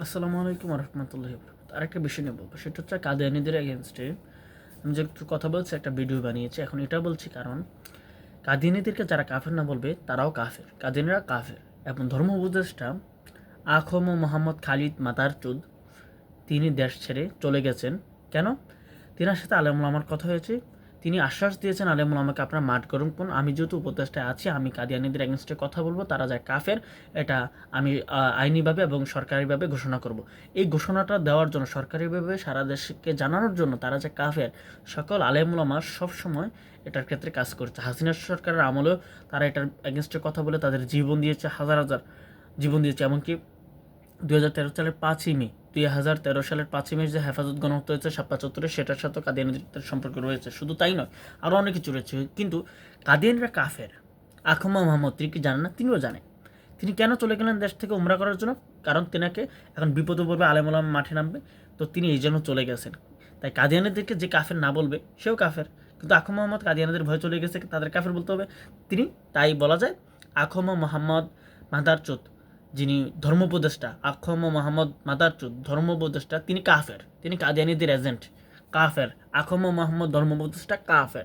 আসসালামু আলাইকুম রহমতুল্লাহ আরেকটা বিষয় নিয়ে বলব, সেটা হচ্ছে কাদিয়ানিদের এগেনস্টে আমি যে একটু কথা বলছি, একটা ভিডিও বানিয়েছি, এখন এটা বলছি কারণ কাদিয়ানিদেরকে যারা কাফের না বলবে, তারাও কাফের। কাদিয়ানিরা কাফের এবং ধর্ম উপদেষ্টা আখম মোহাম্মদ খালিদ মাতারচুদ তিনি দেশ ছেড়ে চলে গেছেন। কেন? তিনার সাথে আলেমুল আমার কথা হয়েছে তিনি আশ্বাস দিয়েছেন আলেমুল আমাকে আপনারা মাঠ করুন। কোন আমি যেহেতু উপদেষ্টায় আছি, আমি কাদিয়ানিদের এগেনস্টে কথা বলব, তারা যায় কাফের। এটা আমি আইনিভাবে এবং সরকারিভাবে ঘোষণা করব। এই ঘোষণাটা দেওয়ার জন্য, সরকারিভাবে সারা দেশকে জানানোর জন্য তারা যে কাফের, সকল আলেমুলামা সবসময় এটার ক্ষেত্রে কাজ করছে। হাসিনা সরকারের আমলেও তারা এটার এগেনস্টে কথা বলে তাদের জীবন দিয়েছে, হাজার হাজার জীবন দিয়েছে। এমনকি দুই হাজার তেরো সালের পাঁচই মে, দুই হাজার তেরো সালের পাঁচই মে যে হেফাজত গণহত্যা হয়েছে, সাপ্পা চত্বরে সেটার সাথে কাদিয়ানিদের সম্পর্ক রয়েছে। শুধু তাই নয়, আরও অনেক কিছু রয়েছে। কিন্তু কাদিয়ানরা কাফের। আখমা মোহাম্মদ, তিনি কি জানেন না? তিনিও জানেন। তিনি কেন চলে গেলেন দেশ থেকে উমরা করার জন্য? কারণ তেনাকে এখন বিপদে পড়বে আলেমুলাম মাঠে নামবে। তো তিনি এই জন্য চলে গেছেন। তাই কাদিয়ানিদেরকে যে কাফের না বলবে, সেও কাফের। কিন্তু আখম মোহাম্মদ কাদিয়ানিদের ভয় চলে গেছে, তাদের কাফের বলতে হবে। তিনি তাই বলা যায়, আখম মোহাম্মদ মাদারচোদ যিনি ধর্মোপদেষ্টা আখম মোহাম্মদ মাদারচুদ ধর্মোপদেষ্টা তিনি কাফের। তিনি কাদিয়ানিদের এজেন্ট কাফের। আখম মোহাম্মদ ধর্মোপদেষ্টা কাফের।